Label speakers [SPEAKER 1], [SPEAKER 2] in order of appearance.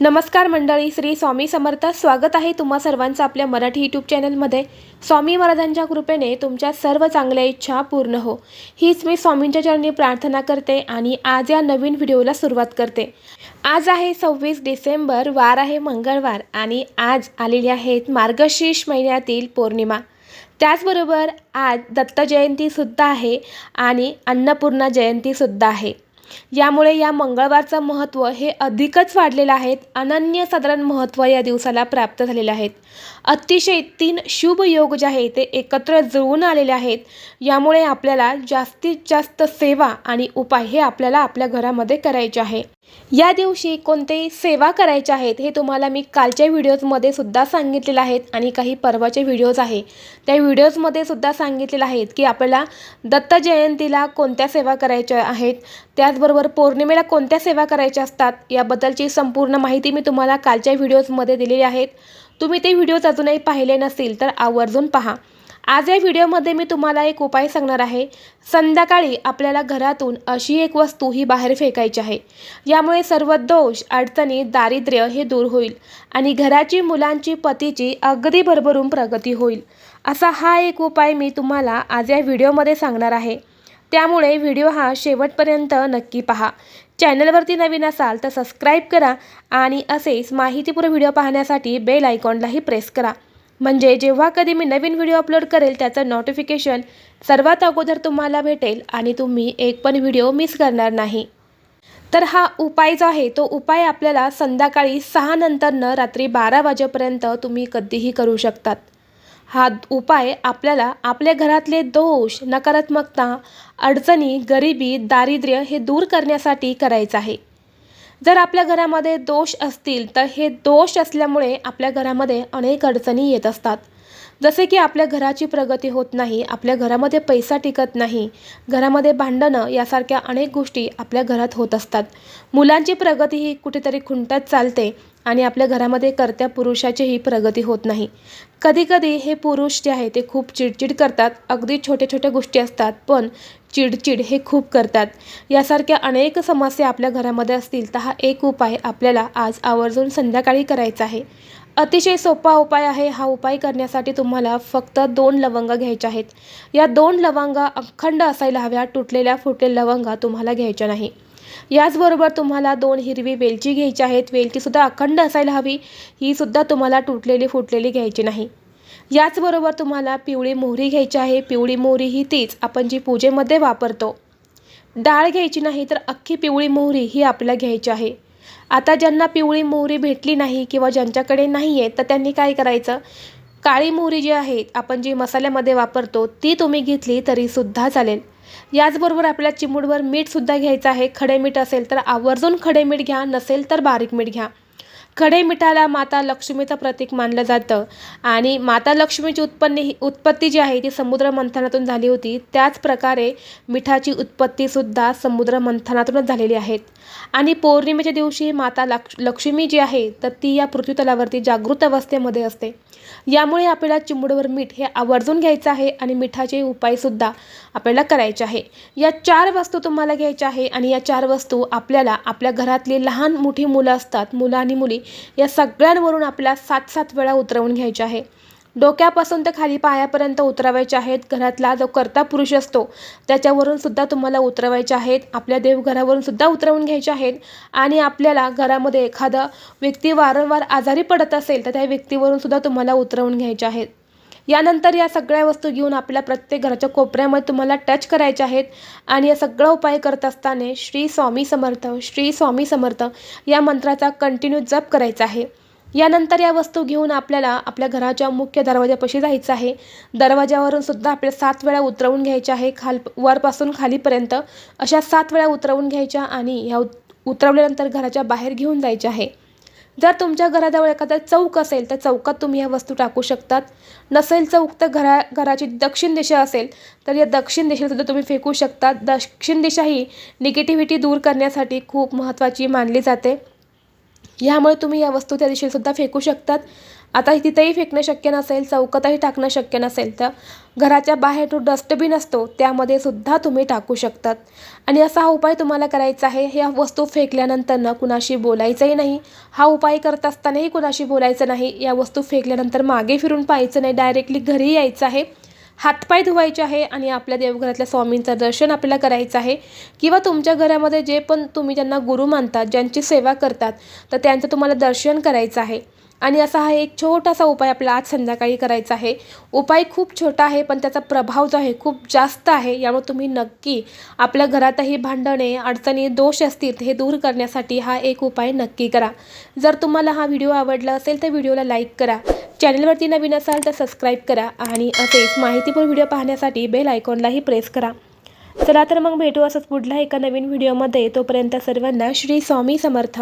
[SPEAKER 1] नमस्कार मंडळी श्री स्वामी समर्थ. स्वागत आहे तुम्हा सर्वांचं आपल्या मराठी यूट्यूब चॅनलमध्ये स्वामी महाराजांच्या कृपेने तुमच्या सर्व चांगल्या इच्छा पूर्ण हो. हीच मी स्वामींच्या चरणी प्रार्थना करते आणि आज या नवीन व्हिडिओला सुरुवात करते. आज आहे सव्वीस डिसेंबर वार आहे मंगळवार आणि आज आलेले आहेत मार्गशीर्ष महिन्यातील पौर्णिमा. त्याचबरोबर आज दत्त जयंतीसुद्धा आहे आणि अन्नपूर्णा जयंतीसुद्धा आहे. यामुळे या मंगळवारचं महत्त्व हे अधिकच वाढलेलं आहे. अनन्यसाधारण महत्त्व या दिवसाला प्राप्त झालेलं आहेत अतिशय तीन शुभ योग जे आहे ते एकत्र जुळून आलेले आहेत. यामुळे आपल्याला जास्तीत जास्त सेवा आणि उपाय हे आपल्याला आपल्या घरामध्ये करायचे आहे. या दिवशी कोणतेही सेवा करायच्या आहेत हे तुम्हाला मी कालच्या व्हिडिओजमध्ये सुद्धा सांगितलेलं आहेत आणि काही परवाचे व्हिडिओज आहे. त्या व्हिडिओजमध्ये सुद्धा सांगितलेलं आहेत की आपल्याला दत्त जयंतीला कोणत्या सेवा करायच्या आहेत? त्या त्याचबरोबर पौर्णिमेला कोणत्या सेवा करायच्या असतात याबद्दलची संपूर्ण माहिती मी तुम्हाला कालच्या व्हिडिओजमध्ये दिलेली आहेत. तुम्ही ते व्हिडिओज अजूनही पाहिले नसतील तर आवर्जून पहा. आज या व्हिडिओमध्ये मी तुम्हाला एक उपाय सांगणार आहे. संध्याकाळी आपल्याला घरातून अशी एक वस्तू ही बाहेर फेकायची आहे. यामुळे सर्व दोष अडचणी दारिद्र्य हे दूर होईल आणि घराची मुलांची पतीची अगदी भरभरून प्रगती होईल. असा हा एक उपाय मी तुम्हाला आज या व्हिडिओमध्ये सांगणार आहे. त्यामुळे व्हिडिओ हा शेवटपर्यंत नक्की पहा. चॅनलवरती नवीन असाल तर सबस्क्राईब करा आणि असेच माहितीपूर्ण व्हिडिओ पाहण्यासाठी बेल आयकॉनलाही प्रेस करा. म्हणजे जेव्हा कधी मी नवीन व्हिडिओ अपलोड करेल त्याचं नोटिफिकेशन सर्वात अगोदर तुम्हाला भेटेल आणि तुम्ही एक पण व्हिडिओ मिस करणार नाही. तर हा उपाय जो आहे तो उपाय आपल्याला संध्याकाळी सहा नंतरनं रात्री बारा वाजेपर्यंत तुम्ही कधीही करू शकतात. हा उपाय आपल्याला आपल्या घरातले दोष नकारात्मकता अडचणी गरिबी दारिद्र्य हे दूर करण्यासाठी करायचं आहे. जर आपल्या घरामध्ये दोष असतील तर हे दोष असल्यामुळे आपल्या घरामध्ये अनेक अडचणी येत असतात. जसे की आपल्या घराची प्रगती होत नाही आपल्या घरामध्ये पैसा टिकत नाही घरामध्ये भांडणं यासारख्या अनेक गोष्टी आपल्या घरात होत असतात. मुलांची प्रगती ही कुठेतरी खुंटत चालते आणि आपल्या घरामध्ये कर्त्या पुरुषाचीही प्रगती होत नाही. कधीकधी हे पुरुष जे आहे ते खूप चिडचिड करतात अगदी छोट्या छोट्या गोष्टी असतात पण चिडचिड हे खूप करतात. यासारख्या अनेक समस्या आपल्या घरामध्ये असतील तर हा एक उपाय आपल्याला आज आवर्जून संध्याकाळी करायचा आहे. अतिशय सोपा उपाय आहे हा उपाय करण्यासाठी तुम्हाला फक्त दोन लवंग घ्यायच्या आहेत. या दोन लवंगा अखंड असायला हव्या तुटलेल्या फुटलेल्या लवंगा तुम्हाला घ्यायच्या नाही. याचबरोबर तुम्हाला दोन हिरवी वेलची घ्यायची आहेत. वेलचीसुद्धा अखंड असायला हवी ही सुद्धा तुम्हाला तुटलेली फुटलेली घ्यायची नाही. याचबरोबर तुम्हाला पिवळी मोहरी घ्यायची आहे. पिवळी मोहरी ही तीच आपण जी पूजेमध्ये वापरतो. डाळ घ्यायची नाही तर अख्खी पिवळी मोहरी ही आपल्याला घ्यायची आहे. आता ज्यांना पिवळी मोहरी भेटली नाही किंवा ज्यांच्याकडे नाही आहे तर त्यांनी काय करायचं? काळी मोहरी जी आहे आपण जी मसाल्यामध्ये वापरतो ती तुम्ही घेतली तरीसुद्धा चालेल. याचबरोबर आपल्याला चिमूडवर मीठसुद्धा घ्यायचं आहे. खडे मीठ असेल तर आवर्जून खडे मीठ घ्या नसेल तर बारीक मीठ घ्या. खडे मिठाला माता लक्ष्मीचं प्रतीक मानलं जातं. आणि माता लक्ष्मीची उत्पन्न ही उत्पत्ती जी आहे ती समुद्र मंथनातून झाली होती. त्याच प्रकारे मिठाची उत्पत्तीसुद्धा समुद्र मंथनातूनच झालेली आहेत. आणि पौर्णिमेच्या दिवशी माता लक्ष लक्ष्मी जी आहे तर ती या पृथ्वीतलावरती जागृत अवस्थेमध्ये असते. यामुळे आपल्याला चिमुडवर मीठ हे आवर्जून घ्यायचं आहे आणि मिठाचे उपायसुद्धा आपल्याला करायचे आहे. या चार वस्तू तुम्हाला घ्यायच्या आहे आणि या चार वस्तू आपल्याला आपल्या घरातली लहान मोठी मुलं असतात मुलं आणि मुली या सगळ्यांवरून आपल्या सात सात वेळा उतरवून घ्यायचे आहे. डोक्यापासून तर खाली पायापर्यंत उतरवायचे आहेत. घरातला जो कर्ता पुरुष असतो त्याच्यावरून सुद्धा तुम्हाला उतरवायचे आहेत. आपल्या देवघरावरून सुद्धा उतरवून घ्यायचे आहेत. आणि आपल्याला घरामध्ये एखादा व्यक्ती वारंवार आजारी पडत असेल तर त्या व्यक्तीवरून सुद्धा तुम्हाला उतरवून घ्यायचे आहेत. यानंतर या सगळ्या वस्तू घेऊन आपल्या प्रत्येक घराच्या कोपऱ्यामध्ये तुम्हाला टच करायचे आहेत. आणि या सगळा उपाय करत असताना श्री स्वामी समर्थ श्री स्वामी समर्थ या मंत्राचा कंटिन्यू जप करायचा आहे. यानंतर या वस्तू घेऊन आपल्याला आपल्या घराच्या मुख्य दरवाजापाशी जायचं आहे. दरवाजावरून सुद्धा आपल्याला सात वेळा उतरवून घ्यायच्या आहे. खाल वरपासून खालीपर्यंत अशा सात वेळा उतरवून घ्यायच्या आणि ह्या उतरवल्यानंतर घराच्या बाहेर घेऊन जायच्या आहे. जर तुमच्या घराजवळ एखादा चौक असेल तर चौकात तुम्ही ह्या वस्तू टाकू शकतात. नसेल चौक तर घरा घराची दक्षिण दिशा असेल तर या दक्षिण दिशेला तुम्ही फेकू शकतात दक्षिण दिशा ही निगेटिव्हिटी दूर करण्यासाठी खूप महत्त्वाची मानली जाते. ह्यामुळे तुम्ही या वस्तू त्या दिशेसुद्धा फेकू शकतात. आता तिथेही फेकणं शक्य नसेल चौकतही टाकणं शक्य नसेल तर घराच्या बाहेर जो डस्टबिन असतो त्यामध्ये सुद्धा तुम्ही टाकू शकतात. आणि असा हा उपाय तुम्हाला करायचा आहे ह्या वस्तू फेकल्यानंतर ना कुणाशी बोलायचंही नाही हा उपाय करत असतानाही कुणाशी बोलायचं नाही या वस्तू फेकल्यानंतर मागे फिरून पाहायचं नाही डायरेक्टली घरी यायचं आहे हातपाय धुवायचे आहे आणि आपल्या देवघरातल्या स्वामींचं दर्शन आपल्याला करायचं आहे. किंवा तुमच्या घरामध्ये जे पण तुम्ही ज्यांना गुरु मानतात ज्यांची सेवा करतात तर त्यांचं तुम्हाला दर्शन करायचं आहे. आणि असा हा एक छोटासा उपाय आपला आज संध्याकाळी करायचा आहे. उपाय खूप छोटा आहे पण त्याचा प्रभाव जो आहे खूप जास्त आहे. यामुळे तुम्ही नक्की आपल्या घरातही भांडणे अडचणी दोष असतील हे दूर करण्यासाठी हा एक उपाय नक्की करा. जर तुम्हाला हा व्हिडिओ आवडला असेल तर व्हिडिओला लाईक करा. चॅनलवरती नवीन असाल तर सबस्क्राईब करा आणि असेच माहितीपूर्ण व्हिडिओ पाहण्यासाठी बेल आयकॉनलाही प्रेस करा. चला तर मग भेटू असंच पुढल्या एका नवीन व्हिडिओमध्ये. तोपर्यंत सर्वांना श्री स्वामी समर्थ.